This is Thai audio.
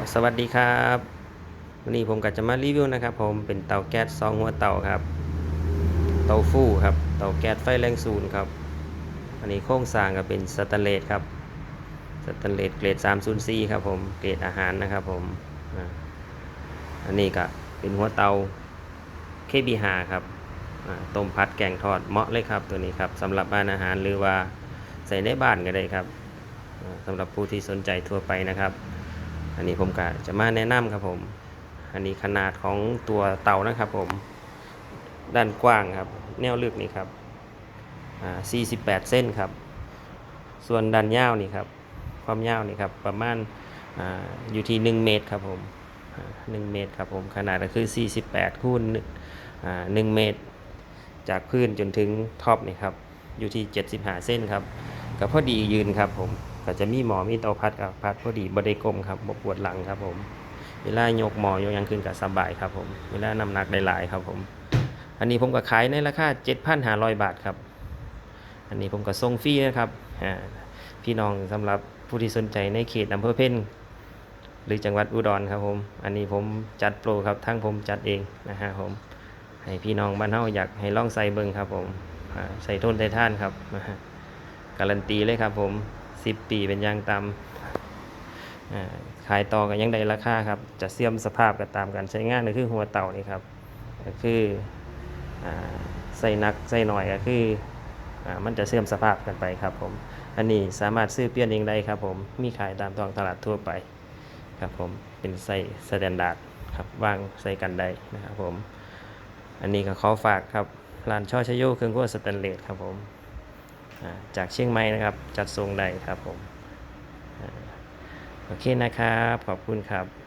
ก็สวัสดีครับวันนี้ผมก็จะมารีวิวนะครับ ผมเป็นเตาแก๊สซองหัวเตาครับเตาฟู่ครับเตาแก๊สไฟแรงสูนครับอันนี้โครงสร้างก็เป็นสแตนเลสครับสแตนเลสเกรด 304 ครับผมเกรดอาหารนะครับผมอันนี้ก็เป็นหัวเตา KB5 ครับต้มพัดแกงทอดเหมาะเลยครับตัวนี้ครับสำหรับบ้านอาหารหรือว่าใส่ในบ้านก็ได้ครับอ่าสำหรับผู้ที่สนใจทั่วไปนะครับ อันนี้ผมก็จะมาแนะนำครับผม อันนี้ขนาดของตัวเตานะครับผม ด้านกว้างครับ แนวลึกนี่ครับอ่า48 เส้นครับ ส่วนด้านยาวนี่ครับ ความยาวนี่ครับประมาณอาอยู่ที่ 1 เมตรครับผมอ่า1เมตรครับผมขนาดก็คือ 48คูณอ่า1เมตร จากพื้นจนถึงท็อปนี่ครับอยู่ที่ 75 เส้นครับก็พอดียืนครับผม ก็จะมีหมอมีเตาพัดกับพัดพอดีบไดกลมครับบปวดหลังครับผม เวลายกหมอยกยังขึ้นก็สบายครับผม เวลาน้ำหนักได้หลายครับผม อันนี้ผมก็ขายในราคา7,500 บาทครับ อันนี้ผมก็ส่งฟรีนะครับพี่น้องสำหรับผู้ที่สนใจในเขตอำเภอเพ่นหรือจังหวัดอุดรครับผม อันนี้ผมจัดโปรครับทั้งผมจัดเองนะฮะผม ให้พี่น้องบ้านเฮาอยากให้ล่องใส่เบิงครับผมใส่ทุนไทท่านครับ การันตีเลยครับผม 10ปีเป็นยางตามขายต่อกันยังได้ราคาครับ จะเสื่อมสภาพก็ตามการใช้งานก็คือหัวเต่านี่ครับก็คืออใส่นักใส่หน่อยก็คืออมันจะเสื่อมสภาพกันไปครับผม อันนี้สามารถซื้อเปลี่ยนเองได้ครับผม มีขายตามท้องตลาดทั่วไปครับผม เป็นไส้สแตนดาร์ดครับวางใส่กันได้นะครับผม อันนี้ก็ขอฝากครับร้านช่อชโยเครื่องครัวสแตนเลสครับผม จากเชียงใหม่นะครับ จัดทรงใดครับผมโอเคนะครับ ขอบคุณครับ